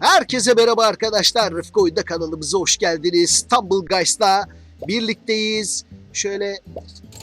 Herkese merhaba arkadaşlar. Rıfkı Oyunda kanalımıza hoş geldiniz. İstanbul Guys'la birlikteyiz. Şöyle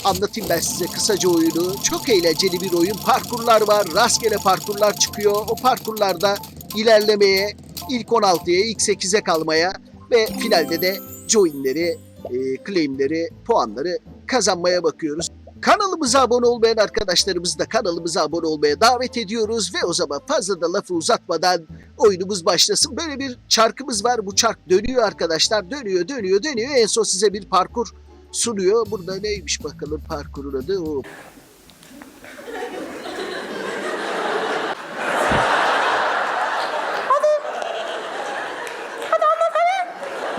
anlatayım ben size kısaca oyunu. Çok eğlenceli bir oyun. Parkurlar var. Rastgele parkurlar çıkıyor. O parkurlarda ilerlemeye, ilk 16'ya, ilk 8'e kalmaya ve finalde de joinleri, e, claimleri, puanları kazanmaya bakıyoruz. Kanalımıza abone olmayan arkadaşlarımızı da kanalımıza abone olmaya davet ediyoruz ve o zaman fazla da lafı uzatmadan oyunumuz başlasın. Böyle bir çarkımız var. Bu çark dönüyor arkadaşlar. Dönüyor, dönüyor, dönüyor. En son size bir parkur sunuyor. Burada neymiş bakalım parkurun adı? O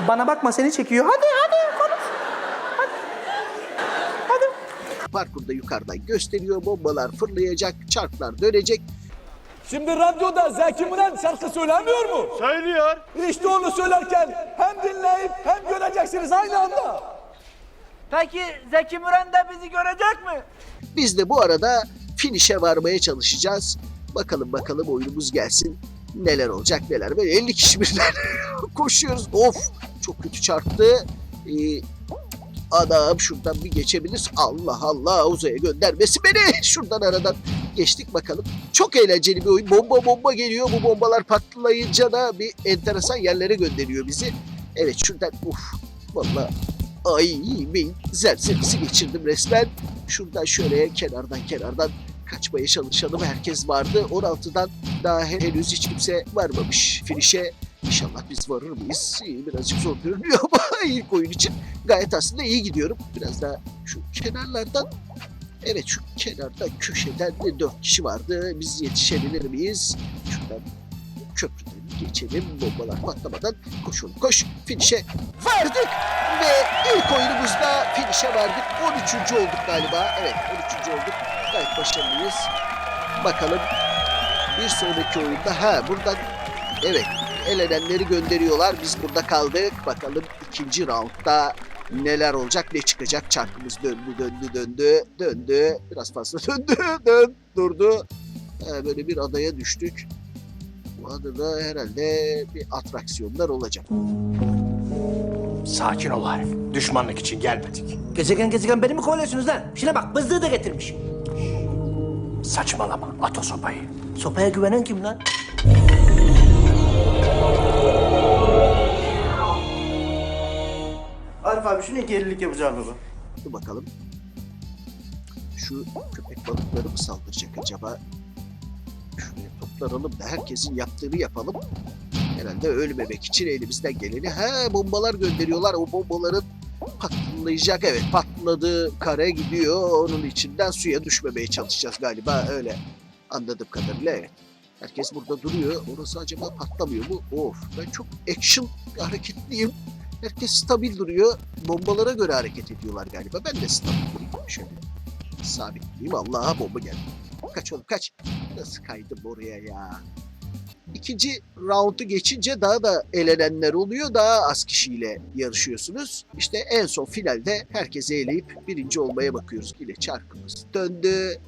Bana bakma seni çekiyor. Hadi hadi. Hadi. Hadi. Parkurda yukarıdan gösteriyor. Bombalar fırlayacak, çarklar dönecek. Şimdi radyoda Zeki Müren şarkı söylemiyor mu? Söylüyor. İşte onu söylerken hem dinleyip hem göreceksiniz aynı anda. Peki Zeki Müren de bizi görecek mi? Biz de bu arada finişe varmaya çalışacağız. Bakalım bakalım oyunumuz gelsin. Neler olacak neler. Böyle 50 kişi birden koşuyoruz. Of çok kötü çarptı. Ee, adam şuradan bir geçebilir. Allah Allah uzaya göndermesi beni. Şuradan aradan geçtik bakalım. Çok eğlenceli bir oyun. Bomba bomba geliyor. Bu bombalar patlayınca da bir enteresan yerlere gönderiyor bizi. Evet şuradan uf vallahi ay beyin zerzerisi geçirdim resmen. Şuradan şöyle kenardan kenardan kaçmaya çalışalım. Herkes vardı. 16'dan daha he- henüz hiç kimse varmamış finişe. İnşallah biz varır mıyız? İyi, birazcık zor görünüyor ama ilk oyun için gayet aslında iyi gidiyorum. Biraz daha şu kenarlardan Evet şu kenarda köşeden de dört kişi vardı. Biz yetişebilir miyiz? Şuradan köprüden geçelim. Bombalar patlamadan koşun koş. Finişe vardık ve ilk oyunumuzda finişe vardık. 13. olduk galiba. Evet 13. olduk. Gayet başarılıyız. Bakalım bir sonraki oyunda ha buradan evet elenenleri gönderiyorlar. Biz burada kaldık. Bakalım ikinci roundda neler olacak ne çıkacak. Çarkımız döndü döndü döndü döndü. Biraz fazla döndü dön durdu. Ha, böyle bir adaya düştük. Bu adada herhalde bir atraksiyonlar olacak. Sakin ol Arif. Düşmanlık için gelmedik. Gezegen gezegen beni mi kovalıyorsunuz lan? Şuna bak bızdığı da getirmiş. Saçmalama. At o sopayı. Sopaya güvenen kim lan? Arif abi şu ne gerilik yapacağım baba? Dur bakalım. Şu köpek balıkları mı saldıracak acaba? Şuraya toplanalım da herkesin yaptığını yapalım. Herhalde ölmemek için elimizden geleni. He bombalar gönderiyorlar. O bombaların patlayacak. Evet patladı. Kare gidiyor. Onun içinden suya düşmemeye çalışacağız galiba. Öyle anladığım kadarıyla evet. Herkes burada duruyor. Orası acaba patlamıyor mu? Of ben çok action hareketliyim. Herkes stabil duruyor. Bombalara göre hareket ediyorlar galiba. Ben de stabil durayım. Şöyle sabitleyeyim. Allah'a bomba geldi. Kaç oğlum kaç. Nasıl kaydım oraya ya? İkinci roundu geçince daha da elenenler oluyor. Daha az kişiyle yarışıyorsunuz. İşte en son finalde herkesi eleyip birinci olmaya bakıyoruz. Yine çarkımız döndü.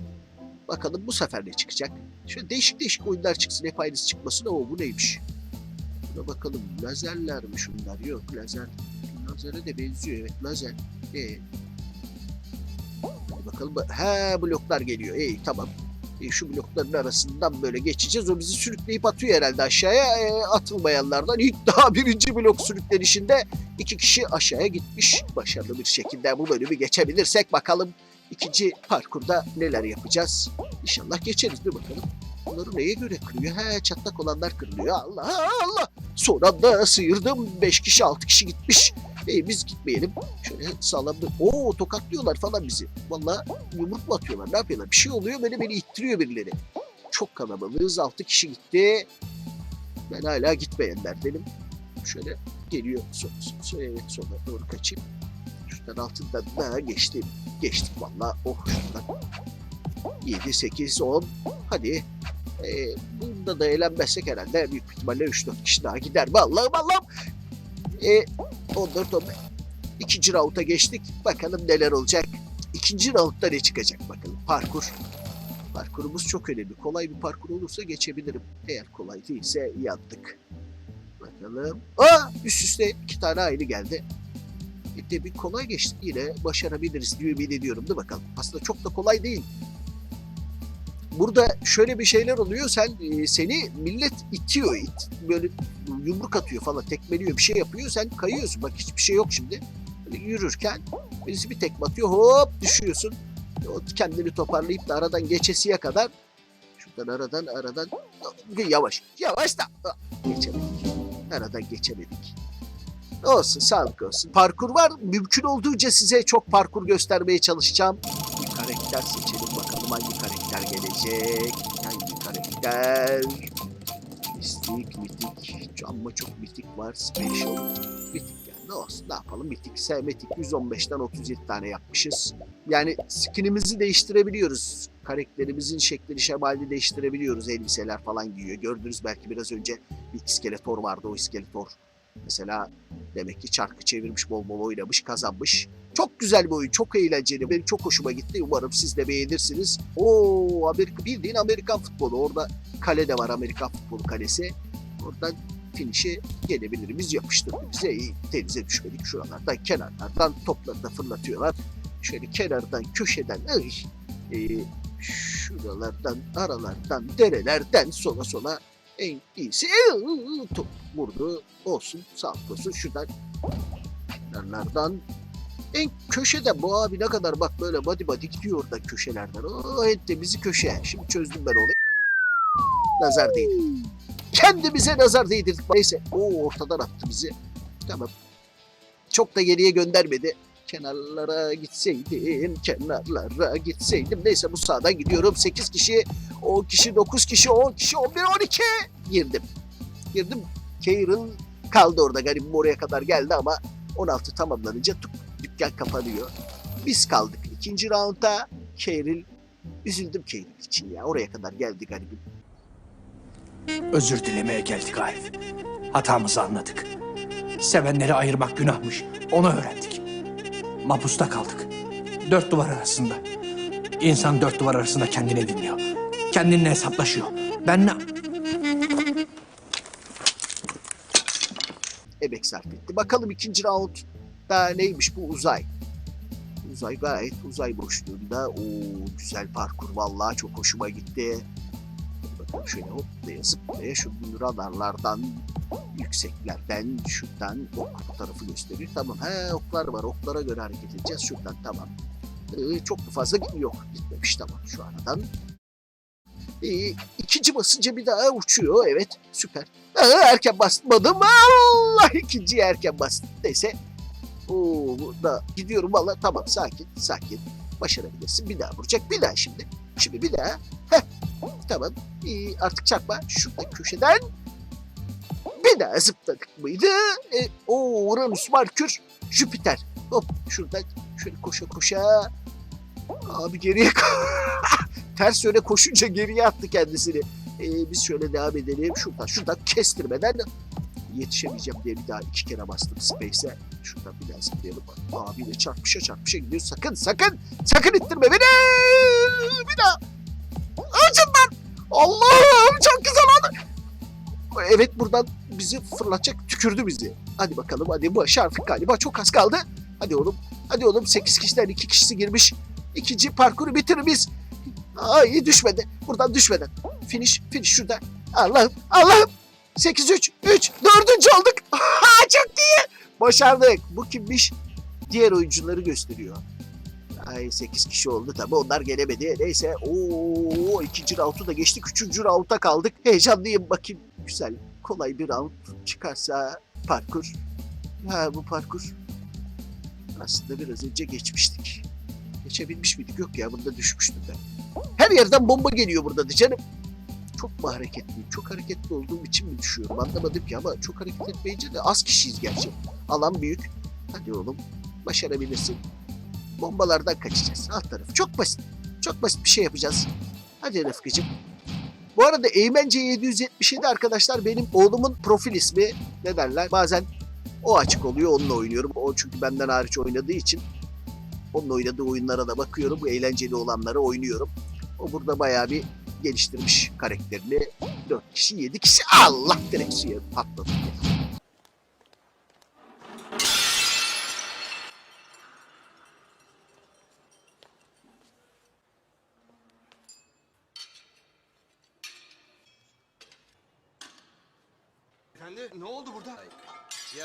Bakalım bu sefer ne çıkacak? Şöyle değişik değişik oyunlar çıksın. Hep aynısı çıkmasın ama bu neymiş? Buna bakalım. Lazerler mi şunlar? Yok lazer. Lazere de benziyor evet lazer. Ee, bakalım. He bloklar geliyor. İyi tamam. E, şu blokların arasından böyle geçeceğiz. O bizi sürükleyip atıyor herhalde aşağıya. E, atılmayanlardan ilk daha birinci blok sürüklenişinde iki kişi aşağıya gitmiş. Başarılı bir şekilde bu bölümü geçebilirsek bakalım ikinci parkurda neler yapacağız. İnşallah geçeriz bir bakalım. Bunları neye göre kırıyor? He çatlak olanlar kırılıyor. Allah Allah. Sonra da sıyırdım. Beş kişi altı kişi gitmiş. E, biz gitmeyelim. Şöyle sağlam bir... Oo tokatlıyorlar falan bizi. Vallahi yumruk mu atıyorlar? Ne yapıyorlar? Bir şey oluyor böyle beni ittiriyor birileri. Çok kalabalığız. Altı kişi gitti. Ben hala gitmeyenlerdenim. Şöyle geliyor. Son, son, son, evet sonra doğru kaçayım. Şuradan altından daha geçtim. Geçtik vallahi. Oh şuradan. 7, 8, 10. Hadi. Ee, bunda da eğlenmezsek herhalde büyük ihtimalle 3-4 kişi daha gider. Vallahi Allah'ım. Ee, 14, 15. İkinci rounda geçtik. Bakalım neler olacak. İkinci roundda ne çıkacak bakalım. Parkur. Parkurumuz çok önemli. Kolay bir parkur olursa geçebilirim. Eğer kolay değilse yandık. Bakalım. Aa üst üste iki tane aynı geldi. E bir kolay geçti. Yine başarabiliriz diye ümit ediyorum. Dur bakalım. Aslında çok da kolay değil. Burada şöyle bir şeyler oluyor. Sen e, seni millet itiyor it. Böyle yumruk atıyor falan, tekmeliyor, bir şey yapıyor. Sen kayıyorsun. Bak hiçbir şey yok şimdi. Böyle yürürken birisi bir tekme atıyor. Hop düşüyorsun. Kendini toparlayıp da aradan geçesiye kadar şuradan aradan aradan yavaş yavaş da geçemedik. Aradan geçemedik. Olsun sağlık olsun. Parkur var. Mümkün olduğunca size çok parkur göstermeye çalışacağım. Bir karakter seçelim bakalım hangi karakter gelecek. Hangi karakter? Mistik, mitik. Amma çok mitik var. Special. Mitik yani ne olsun ne yapalım mitik. Sevmetik 115'ten 37 tane yapmışız. Yani skinimizi değiştirebiliyoruz. Karakterimizin şeklini şemalini değiştirebiliyoruz. Elbiseler falan giyiyor. Gördünüz belki biraz önce bir iskeletor vardı. O iskeletor mesela demek ki çarkı çevirmiş bol bol oynamış kazanmış. Çok güzel bir oyun. Çok eğlenceli. Benim çok hoşuma gitti. Umarım siz de beğenirsiniz. Oo Amerika bildiğin Amerikan futbolu. Orada kale de var. Amerikan futbolu kalesi. Oradan finişe gelebilir. Biz yapıştırdık. Bize iyi denize düşmedik. Şuralardan kenarlardan topları da fırlatıyorlar. Şöyle kenardan köşeden ay, e, şuralardan aralardan derelerden sola sola en iyisi top vurdu olsun sağlık olsun şuradan kenarlardan en köşede bu abi ne kadar bak böyle body body gidiyor orada köşelerden. O en temizi köşe. Şimdi çözdüm ben olayı. Nazar değdi. Kendimize nazar değdirdik. Neyse. O ortadan attı bizi. Tamam. Çok da geriye göndermedi. Kenarlara gitseydim, kenarlara gitseydim. Neyse bu sağdan gidiyorum. 8 kişi, 10 kişi, 9 kişi, 10 kişi, 11, 12. Girdim. Girdim. Keirin kaldı orada. Garibim oraya kadar geldi ama 16 tamamlanınca tuk, dükkan kapanıyor. Biz kaldık ikinci raunda. Keiril, üzüldüm Keiril için ya. Oraya kadar geldi garibim. Özür dilemeye geldik Arif. Hatamızı anladık. Sevenleri ayırmak günahmış. Onu öğrendik. Mapusta kaldık. Dört duvar arasında. İnsan dört duvar arasında kendini dinliyor. Kendinle hesaplaşıyor. Ben ne... emek sarf etti. Bakalım ikinci round da neymiş bu uzay. Uzay gayet uzay boşluğunda. Oo güzel parkur vallahi çok hoşuma gitti. Şöyle hoplaya zıplaya şu radarlardan yükseklerden şuradan ok tarafı gösteriyor. Tamam he oklar var oklara göre hareket edeceğiz şuradan tamam. Ee, çok da fazla gitmiyor. Gitmemiş tamam şu aradan. Ee, ikinci basınca bir daha uçuyor evet süper. Aa, erken basmadım. Allah ikinciye erken bastım. Neyse. Oo, burada gidiyorum valla tamam sakin sakin. Başarabilirsin. Bir daha vuracak. Bir daha şimdi. Şimdi bir daha. Heh. Tamam. Ee, artık çarpma. Şurada köşeden. Bir daha zıpladık mıydı? E, o Uranüs, Merkür, Jüpiter. Hop şuradan şöyle koşa koşa. Abi geriye ters yöne koşunca geriye attı kendisini. Ee, biz şöyle devam edelim. Şuradan şuradan kestirmeden yetişemeyeceğim diye bir daha iki kere bastım Space'e. Şuradan bir daha zıplayalım. Abiyle çarpışa çarpışa gidiyor. Sakın sakın sakın ittirme beni. Bir daha. Acından. Allah'ım çok güzel oldu. Evet buradan bizi fırlatacak tükürdü bizi. Hadi bakalım hadi başardık galiba çok az kaldı. Hadi oğlum hadi oğlum 8 kişiden 2 kişisi girmiş. İkinci parkuru bitirir biz. Ay düşmedi. Buradan düşmeden. Finish, finish şurada. Allah'ım, Allah'ım. 8 3 3 dördüncü olduk. Çok iyi. Başardık. Bu kimmiş? Diğer oyuncuları gösteriyor. Ay 8 kişi oldu tabi onlar gelemedi. Neyse o ikinci roundu da geçtik. Üçüncü rounda kaldık. Heyecanlıyım bakayım. Güzel kolay bir round çıkarsa parkur. Ha bu parkur. Aslında biraz önce geçmiştik. Geçebilmiş miydik? Yok ya burada düşmüştüm ben. Her yerden bomba geliyor burada da canım. Çok mu hareketliyim? Çok hareketli olduğum için mi düşüyorum? Anlamadım ki ama çok hareket etmeyince de az kişiyiz gerçi. Alan büyük. Hadi oğlum başarabilirsin. Bombalardan kaçacağız. Alt tarafı. Çok basit. Çok basit bir şey yapacağız. Hadi Rıfkı'cığım. Bu arada Eğmence 777 arkadaşlar benim oğlumun profil ismi. Ne derler? Bazen o açık oluyor onunla oynuyorum. O çünkü benden hariç oynadığı için onun oynadığı oyunlara da bakıyorum. Bu eğlenceli olanları oynuyorum. O burada bayağı bir geliştirmiş karakterini. 4 kişi 7 kişi Allah direkt suya patladı.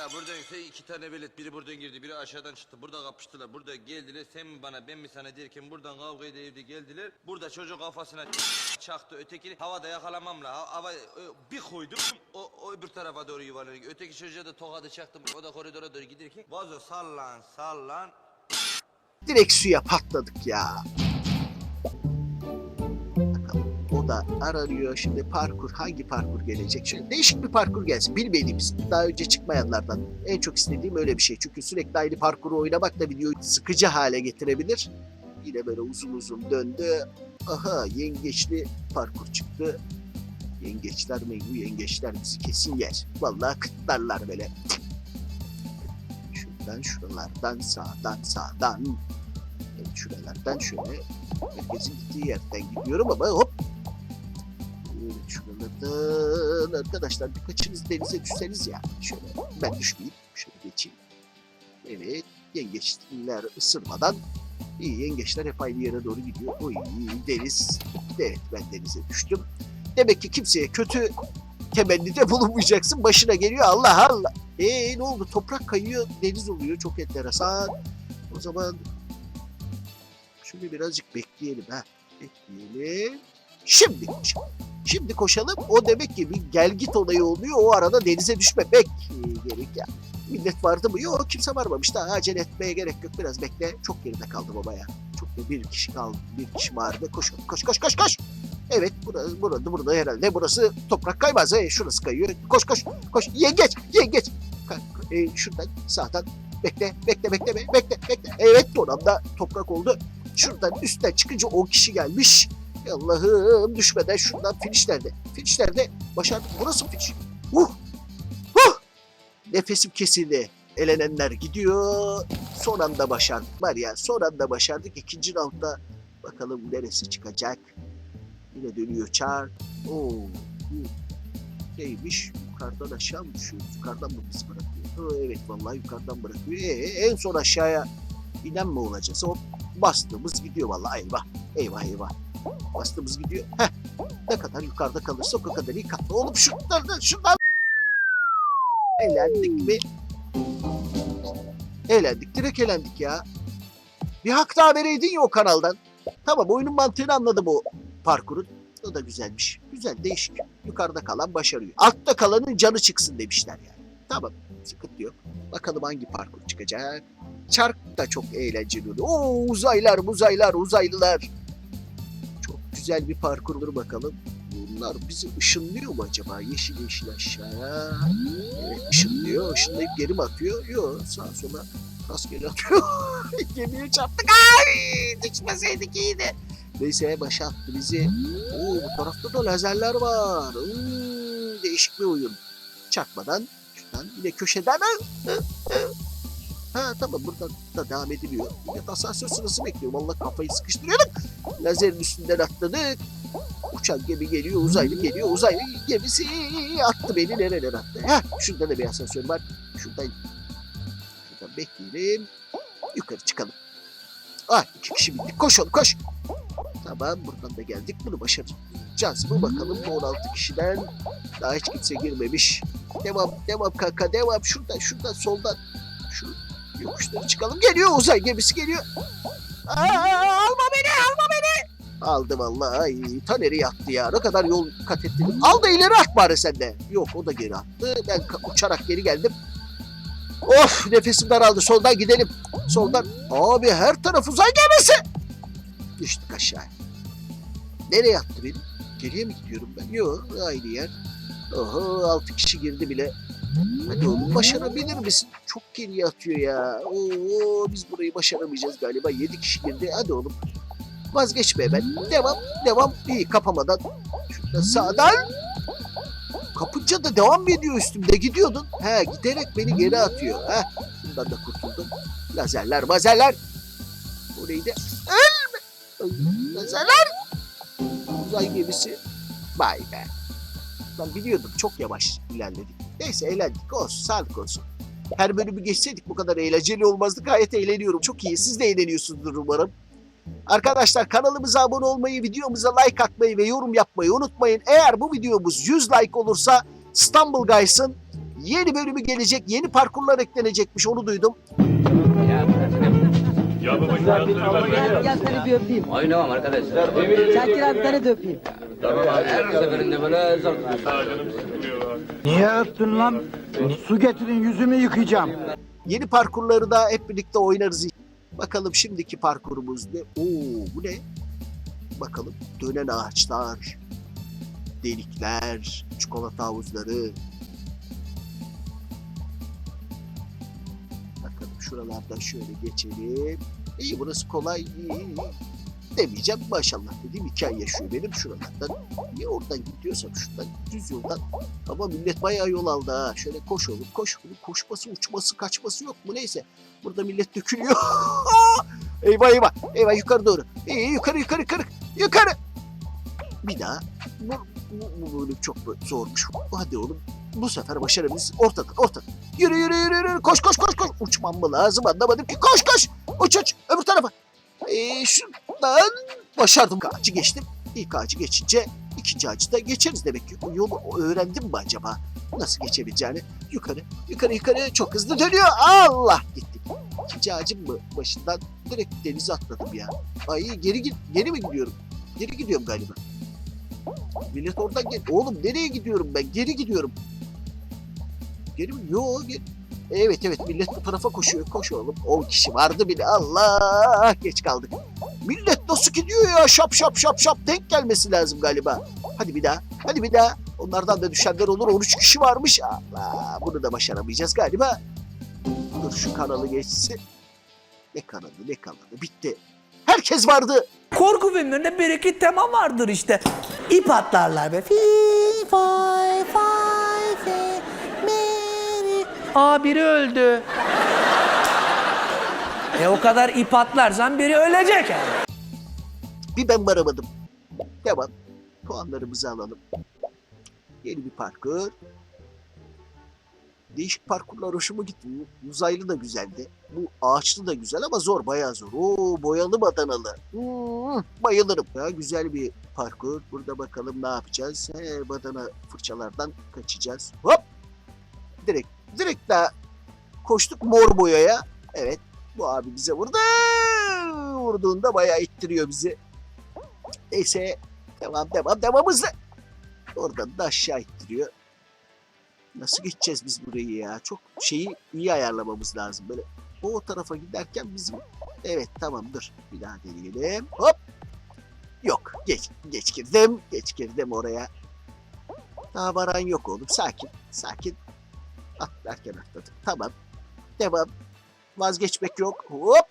Ya buradan şey iki tane velet biri buradan girdi biri aşağıdan çıktı. Burada kapıştılar burada geldiler. Sen mi bana ben mi sana derken buradan kavga evde geldiler. Burada çocuk kafasına çaktı ötekini havada yakalamamla ha- hava e, bir koydum o, o öbür tarafa doğru yuvarlanıyor öteki çocuğa da tokadı çaktım o da koridora doğru giderken vazo sallan sallan. Direkt suya patladık ya. Da aranıyor. Şimdi parkur hangi parkur gelecek? Şöyle değişik bir parkur gelsin. Bilmediğimiz daha önce çıkmayanlardan. En çok istediğim öyle bir şey. Çünkü sürekli aynı parkuru oynamak da videoyu sıkıcı hale getirebilir. Yine böyle uzun uzun döndü. Aha yengeçli parkur çıktı. Yengeçler mi? Bu yengeçler bizi kesin yer. Vallahi kıtlarlar böyle. Şuradan şuralardan sağdan sağdan. Evet, şuralardan şöyle herkesin gittiği yerden gidiyorum ama hop. Şuralardan arkadaşlar birkaçınız denize düşseniz ya. Şöyle ben düşmeyeyim. Şöyle geçeyim. Evet yengeçler ısırmadan iyi yengeçler hep aynı yere doğru gidiyor. Oy deniz. Evet ben denize düştüm. Demek ki kimseye kötü temennide bulunmayacaksın. Başına geliyor Allah Allah. Ee ne oldu? Toprak kayıyor, deniz oluyor. Çok enteresan. O zaman şöyle birazcık bekleyelim ha. Bekleyelim. Şimdi koşalım. Şimdi koşalım. O demek ki bir gel git olayı oluyor. O arada denize düşmemek gerek ya. Millet vardı mı? Yok kimse varmamış. Daha acele etmeye gerek yok. Biraz bekle. Çok geride kaldım ama ya. Çok bir kişi kaldı. Bir kişi vardı. Koş koş koş koş koş. Evet burası, burada, burada herhalde burası toprak kaymaz. E, şurası kayıyor. Koş koş koş. Yengeç yengeç. E, şuradan sağdan bekle bekle bekle bekle. bekle. Evet donamda toprak oldu. Şuradan üstten çıkınca 10 kişi gelmiş. Allah'ım düşmeden şuradan finish nerede? Finish nerede? Başardık. Burası mı finish? Uh! Uh! Nefesim kesildi. Elenenler gidiyor. Son anda başardık var ya. Son anda başardık. İkinci roundda bakalım neresi çıkacak. Yine dönüyor çar. Oo. Neymiş? Yukarıdan aşağı mı düşüyoruz? Yukarıdan mı bizi bırakıyor? Ha, evet vallahi yukarıdan bırakıyor. Ee, en son aşağıya inen mi olacağız? Hop bastığımız gidiyor vallahi eyvah. Eyvah eyvah. Bastığımız gidiyor. Heh. Ne kadar yukarıda kalırsa o kadar iyi katlı. Oğlum şunlardan şundan. Eğlendik mi? Eğlendik. Direkt eğlendik ya. Bir hak daha vereydin ya o kanaldan. Tamam oyunun mantığını anladım o parkurun. O da güzelmiş. Güzel değişik. Yukarıda kalan başarıyor. Altta kalanın canı çıksın demişler yani. Tamam sıkıntı yok. Bakalım hangi parkur çıkacak. Çark da çok eğlenceli oluyor. Oo uzaylar uzaylar uzaylılar. Çok güzel bir parkurdur bakalım. Bunlar bizi ışınlıyor mu acaba? Yeşil yeşil aşağıya. Evet ışınlıyor. Işınlayıp geri mi atıyor? Yok sağa sola rastgele atıyor. Gemiye çarptık. Ay düşmeseydik iyiydi. Neyse başa attı bizi. Oo bu tarafta da lazerler var. Hmm, değişik bir oyun. Çarpmadan şuradan yine köşeden. Ha tamam buradan da devam ediliyor. De asansör sırası bekliyorum. Vallahi kafayı sıkıştırıyorduk. Lazerin üstünden atladık. Uçan gemi geliyor, uzaylı geliyor. Uzaylı gemisi attı beni nereler attı. Heh, şurada da bir asansör var. Şuradan, şuradan bekleyelim. Yukarı çıkalım. Ah iki kişi bindik. Koş oğlum koş. Tamam buradan da geldik. Bunu başaracağız mı bakalım bu 16 kişiden. Daha hiç kimse girmemiş. Devam devam kanka devam. Şuradan şuradan soldan. Şu yokuşları çıkalım. Geliyor uzay gemisi geliyor. Aa, alma beni alma beni. Aldı vallahi. Taner'i yattı ya. Ne kadar yol kat ettim. Al da ileri at bari sen de. Yok o da geri attı. Ben uçarak geri geldim. Of nefesim daraldı. Soldan gidelim. Soldan. Abi her taraf uzay gemisi. Düştük aşağı. Nereye attı beni? Geriye mi gidiyorum ben? Yok aynı yer. Oho altı kişi girdi bile. Hadi oğlum başarabilir misin? Çok geriye atıyor ya. Oo biz burayı başaramayacağız galiba. Yedi kişi girdi. Hadi oğlum. Vazgeçme hemen. Devam. Devam. İyi kapamadan. Şurada sağdan. Kapınca da devam ediyor üstümde? Gidiyordun. He giderek beni geri atıyor. He. Bundan da kurtuldum. Lazerler mazerler. Bu neydi? Ölme. Lazerler. Uzay gemisi. Vay be. Ben biliyordum çok yavaş ilerledik. Neyse eğlendik olsun sağlık olsun. Her bölümü geçseydik bu kadar eğlenceli olmazdı. Gayet eğleniyorum. Çok iyi. Siz de eğleniyorsunuzdur umarım. Arkadaşlar kanalımıza abone olmayı, videomuza like atmayı ve yorum yapmayı unutmayın. Eğer bu videomuz 100 like olursa Stumble Guys'ın Yeni bölümü gelecek. Yeni parkurlar eklenecekmiş. Onu duydum. Gel, gel seni bir öpeyim. Oynamam arkadaş. Şakir abi seni de öpeyim. Her seferinde böyle zor. Niye öptün lan? Su getirin yüzümü yıkayacağım. Yeni parkurları da hep birlikte oynarız. Bakalım şimdiki parkurumuz ne? Oo bu ne? Bakalım dönen ağaçlar, delikler, çikolata havuzları. Bakalım şuralardan şöyle geçelim. İyi burası kolay. iyi. Demeyeceğim maşallah dediğim hikaye yaşıyor benim şuralardan. Niye oradan gidiyorsam şuradan düz yoldan. Ama millet bayağı yol aldı ha. Şöyle koş oğlum koş. Bunun koşması, uçması, kaçması yok mu neyse. Burada millet dökülüyor. eyvah eyvah. Eyvah yukarı doğru. İyi yukarı yukarı yukarı. Yukarı. Bir daha. Bu, bu, bu bölüm çok zormuş. Hadi oğlum. Bu sefer başarabiliriz. Ortadan ortadan. Yürü yürü yürü yürü. Koş koş koş koş. Uçmam mı lazım anlamadım ki. Koş koş. Uç uç. Öbür tarafa. Ee, şuradan başardım. Ağacı geçtim. İlk ağacı geçince ikinci ağacı da geçeriz demek ki. O yolu öğrendim mi acaba? Nasıl geçebileceğini. Yukarı yukarı yukarı çok hızlı dönüyor. Allah gittik. İkinci ağacın mı başından direkt denize atladım ya. Ay geri git geri mi gidiyorum? Geri gidiyorum galiba. Millet oradan gel. Oğlum nereye gidiyorum ben? Geri gidiyorum. Geri mi? Yo geri. Evet evet millet bu tarafa koşuyor. Koş oğlum. 10 kişi vardı bile. Allah geç kaldık. Millet nasıl gidiyor ya? Şap şap şap şap. Denk gelmesi lazım galiba. Hadi bir daha. Hadi bir daha. Onlardan da düşenler olur. 13 kişi varmış. Allah bunu da başaramayacağız galiba. Dur şu kanalı geçsin. Ne kanalı ne kanalı bitti. Herkes vardı. Korku filmlerinde bir iki tema vardır işte. İp atlarlar be. Fi, fay, fay, fe, meri. Aa biri öldü. e o kadar ip atlarsan biri ölecek yani. Bir ben varamadım. Devam. Puanlarımızı alalım. Yeni bir parkur. Değişik parkurlar hoşuma gitti. Uzaylı da güzeldi. Bu ağaçlı da güzel ama zor, bayağı zor. Oo, boyalı badanalı. Hmm, bayılırım. Ya güzel bir parkur. Burada bakalım ne yapacağız. He, badana fırçalardan kaçacağız. Hop! Direkt, direkt daha koştuk mor boyaya. Evet, bu abi bize vurdu. Vurduğunda bayağı ittiriyor bizi. Neyse, devam, devam, devam hızlı. Oradan da aşağı ittiriyor. Nasıl geçeceğiz biz burayı ya? Çok şeyi iyi ayarlamamız lazım. Böyle o tarafa giderken bizim... Evet tamam dur. Bir daha deneyelim. Hop. Yok. Geç, geç girdim. Geç girdim oraya. Daha varan yok oğlum. Sakin. Sakin. Atlarken atladım. Tamam. Devam. Vazgeçmek yok. Hop.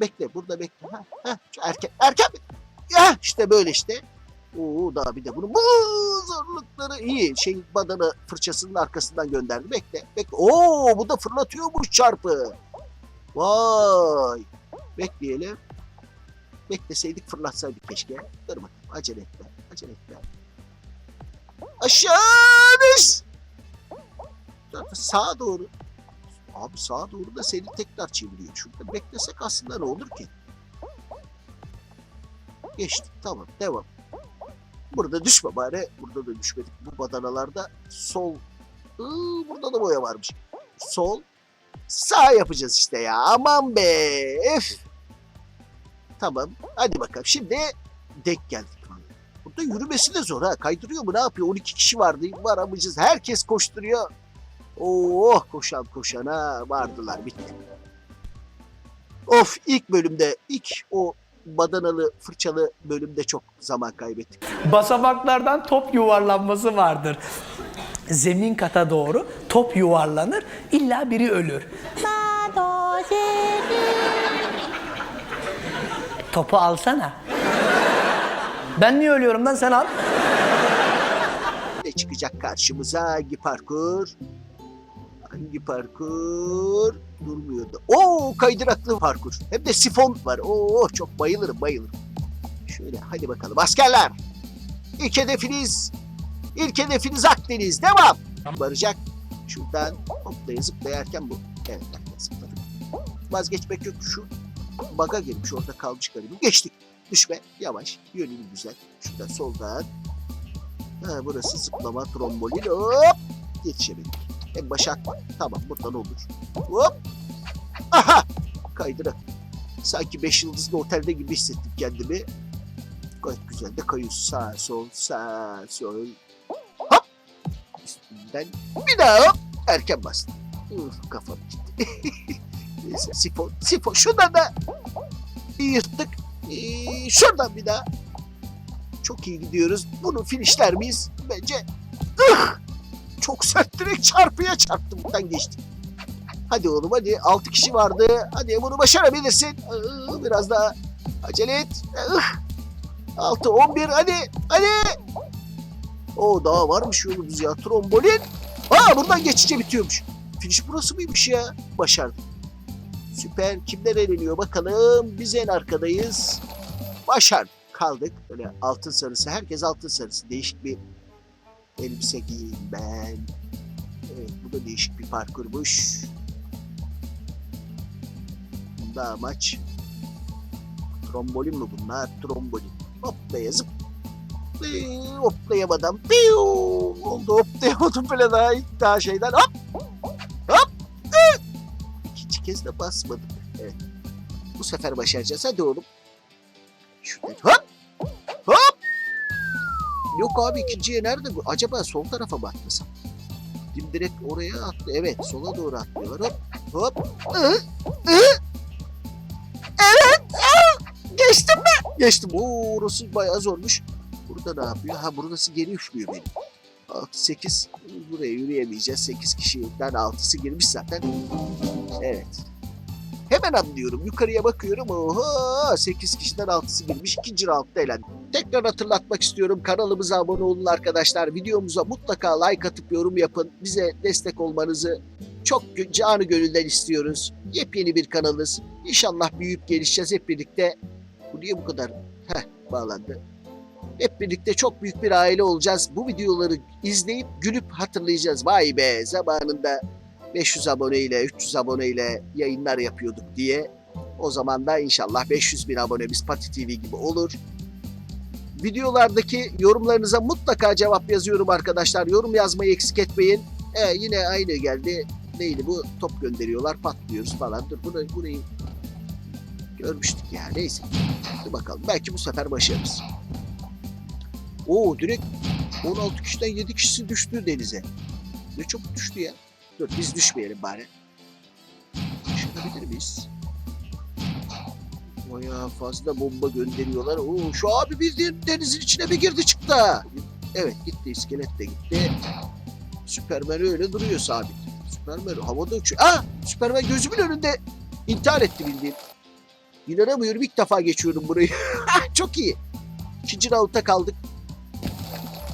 Bekle. Burada bekle. Ha, ha. Erken. Erken. Ya işte böyle işte. Oo daha bir de bunu bu zorlukları iyi. Şey badana fırçasının arkasından gönderdi. Bekle. Bekle. Oo bu da fırlatıyormuş çarpı. Vay. Bekleyelim. Bekleseydik fırlatsaydık keşke. Dur. Acele etme. Acele etme. Aşağı düş. Sağa doğru. Abi sağa doğru da seni tekrar çeviriyor. Şurada beklesek aslında ne olur ki? Geçtik. Tamam. Devam. Burada düşme bari. Burada da düşmedik. Bu badanalarda sol. Iı, burada da boya varmış. Sol. Sağ yapacağız işte ya. Aman be. Ef. Tamam. Hadi bakalım. Şimdi denk geldik. Burada yürümesi de zor ha. Kaydırıyor mu ne yapıyor? 12 kişi vardı. Varamayacağız. Herkes koşturuyor. Oh koşan koşana vardılar. Bitti. Of ilk bölümde ilk o badanalı fırçalı bölümde çok zaman kaybettik. Basamaklardan top yuvarlanması vardır. Zemin kata doğru top yuvarlanır, illa biri ölür. Topu alsana. Ben niye ölüyorum lan sen al. Ne çıkacak karşımıza? Hangi parkur? Hangi parkur? Durmuyordu. Oo kaydıraklı parkur. Hem de sifon var. Oo çok bayılırım bayılırım. Şöyle hadi bakalım askerler. İlk hedefiniz İlk hedefiniz Akdeniz. Devam. Varacak. Şuradan hoplaya zıplayarken bu. Evet zıpladık. Vazgeçmek yok. Şu baga girmiş orada kalmış garibim. Geçtik. Düşme. Yavaş. Yönünü güzel. Şuradan soldan. Ha, burası zıplama trombolin. Hop. Yetişemedik. En başa atma. Tamam buradan olur. Hop. Aha. Kaydırak. Sanki 5 yıldızlı otelde gibi hissettim kendimi. Gayet güzel de kayıyorsun. Sağ sol sağ sol. Hop. Üstünden bir daha hop. Erken bastım. Uf, kafam gitti. Neyse sifon. Sifon. Şuradan da yırttık. Ee, şuradan bir daha. Çok iyi gidiyoruz. Bunu finişler miyiz? Bence ıh! Çok sert direkt çarpıya çarptım. Buradan geçtik. Hadi oğlum hadi. 6 kişi vardı. Hadi bunu başarabilirsin. Biraz daha acele et. Ih! 6, 11 hadi. Hadi. O daha varmış yolumuz ya. Trombolin. Aa buradan geçince bitiyormuş. Finish burası mıymış ya? Başardık. Süper. Kimler eleniyor bakalım. Biz en arkadayız. Başardık. Kaldık. Böyle altın sarısı. Herkes altın sarısı. Değişik bir elbise giyeyim ben. Evet bu da değişik bir parkurmuş. Bunda amaç trombolin mi bunlar? Trombolin. Hoplaya zıp. Ee, Hoplayamadan. Piu! Oldu hoplayamadım bile daha ilk daha şeyden. Hop! Hop! Ee! İkinci kez de basmadım. Evet. Bu sefer başaracağız. Hadi oğlum. Şuradan! Hop! Yok abi ikinciye nerede bu? Acaba sol tarafa mı atlasam? Dim direkt oraya attı. Evet sola doğru atlıyorlar. Hop! Hop! Hı! Evet! Geçtim mi? Geçtim. Oo, orası bayağı zormuş. Burada ne yapıyor? Ha burası geri uçmuyor benim. 6, 8. Buraya yürüyemeyeceğiz. 8 kişiden 6'sı girmiş zaten. Evet. Hemen anlıyorum. Yukarıya bakıyorum. Oho! 8 kişiden 6'sı girmiş. İkinci roundda elendim. Tekrar hatırlatmak istiyorum. Kanalımıza abone olun arkadaşlar. Videomuza mutlaka like atıp yorum yapın. Bize destek olmanızı çok canı gönülden istiyoruz. Yepyeni bir kanalız. İnşallah büyüyüp gelişeceğiz hep birlikte. Bu niye bu kadar? Heh bağlandı. Hep birlikte çok büyük bir aile olacağız. Bu videoları izleyip gülüp hatırlayacağız. Vay be zamanında 500 aboneyle 300 aboneyle yayınlar yapıyorduk diye. O zaman da inşallah 500 bin abonemiz Pati TV gibi olur. Videolardaki yorumlarınıza mutlaka cevap yazıyorum arkadaşlar. Yorum yazmayı eksik etmeyin. E, yine aynı geldi. Neydi bu? Top gönderiyorlar patlıyoruz falan. Dur bunu, burayı görmüştük ya. Neyse. Hadi bakalım. Belki bu sefer başarırız. Oo direkt 16 kişiden 7 kişisi düştü denize. Ne çok düştü ya. Dur biz düşmeyelim bari. Çıkabilir miyiz? Bayağı fazla bomba gönderiyorlar. Oo, şu abi bildiğin denizin içine bir girdi çıktı. Evet gitti iskelet de gitti. Süpermen öyle duruyor sabit. Süpermen havada uçuyor. Aa Süpermen gözümün önünde intihar etti bildiğin. İnanamıyorum ilk defa geçiyorum burayı. Çok iyi. İkinci roundda kaldık.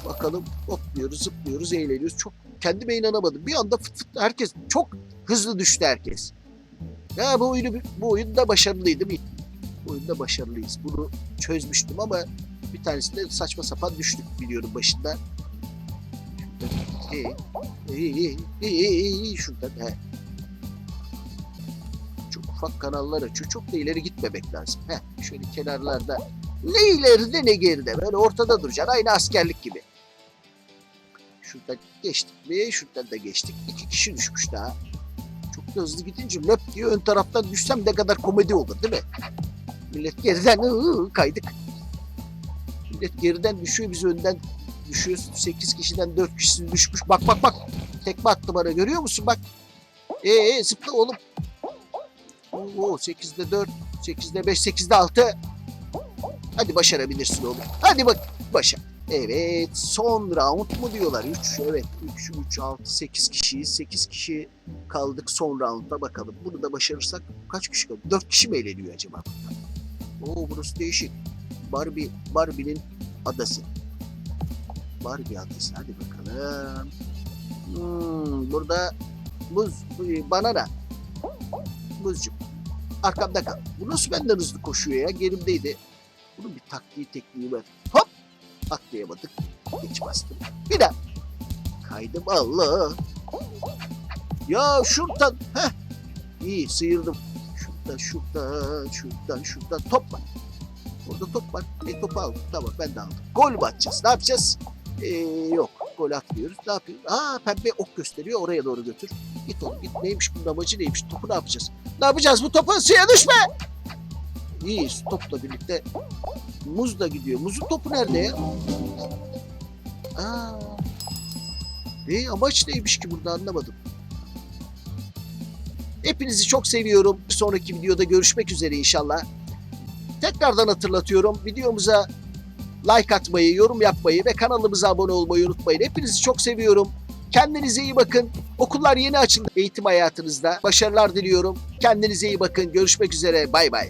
Bakalım hopluyoruz, zıplıyoruz, eğleniyoruz. Çok kendime inanamadım. Bir anda fıt fıt herkes çok hızlı düştü herkes. Ya bu oyunu bu oyunda başarılıydım. Bu oyunda başarılıyız. Bunu çözmüştüm ama bir tanesinde saçma sapan düştük biliyorum başında. Ee, ee, ee, ee, ee, şuradan he. Çok ufak kanallar açıyor. Çok da ileri gitmemek lazım. Heh, şöyle kenarlarda ne ileride ne geride. Böyle ortada duracaksın. Aynı askerlik gibi. Şuradan geçtik mi? Şuradan da geçtik. İki kişi düşmüş daha. Çok da hızlı gidince löp diye ön taraftan düşsem ne kadar komedi olur değil mi? Millet geriden ıı, kaydık. Millet geriden düşüyor biz önden düşüyoruz. 8 kişiden 4 kişisi düşmüş. Bak bak bak. Tekme attı bana görüyor musun bak. Ee, ee zıpla oğlum. Oo 8'de 4, 8'de 5, 8'de 6. Hadi başarabilirsin oğlum. Hadi bak başar. Evet son round mu diyorlar? 3 evet 3 3 6 8 kişiyiz. 8 kişi kaldık son roundda bakalım. Bunu da başarırsak kaç kişi kaldı? 4 kişi mi eğleniyor acaba? Oo burası değişik. Barbie Barbie'nin adası. Barbie adası hadi bakalım. Hmm, burada buz bu- banana. Buzcuk. Arkamda kal. Bu nasıl benden hızlı koşuyor ya? Gerimdeydi. Bunun bir taktiği tekniği var. Atlayamadık. Geç bastım. Bir daha. Kaydım Allah. Ya şuradan. Heh. İyi sıyırdım. Şuradan şuradan şuradan şuradan top var. Orada top var. E topu aldım. Tamam ben de aldım. Gol mü atacağız? Ne yapacağız? Ee, yok. Gol atmıyoruz. Ne yapıyoruz? Aa pembe ok gösteriyor. Oraya doğru götür. Git oğlum git. Neymiş bunun amacı neymiş? Topu ne yapacağız? Ne yapacağız? Bu topu suya düşme! İyi topla birlikte. Muz da gidiyor. Muzun topu nerede ya? Aa. Ne amaç neymiş ki burada anlamadım. Hepinizi çok seviyorum. Bir sonraki videoda görüşmek üzere inşallah. Tekrardan hatırlatıyorum. Videomuza like atmayı, yorum yapmayı ve kanalımıza abone olmayı unutmayın. Hepinizi çok seviyorum. Kendinize iyi bakın. Okullar yeni açıldı eğitim hayatınızda. Başarılar diliyorum. Kendinize iyi bakın. Görüşmek üzere. Bay bay.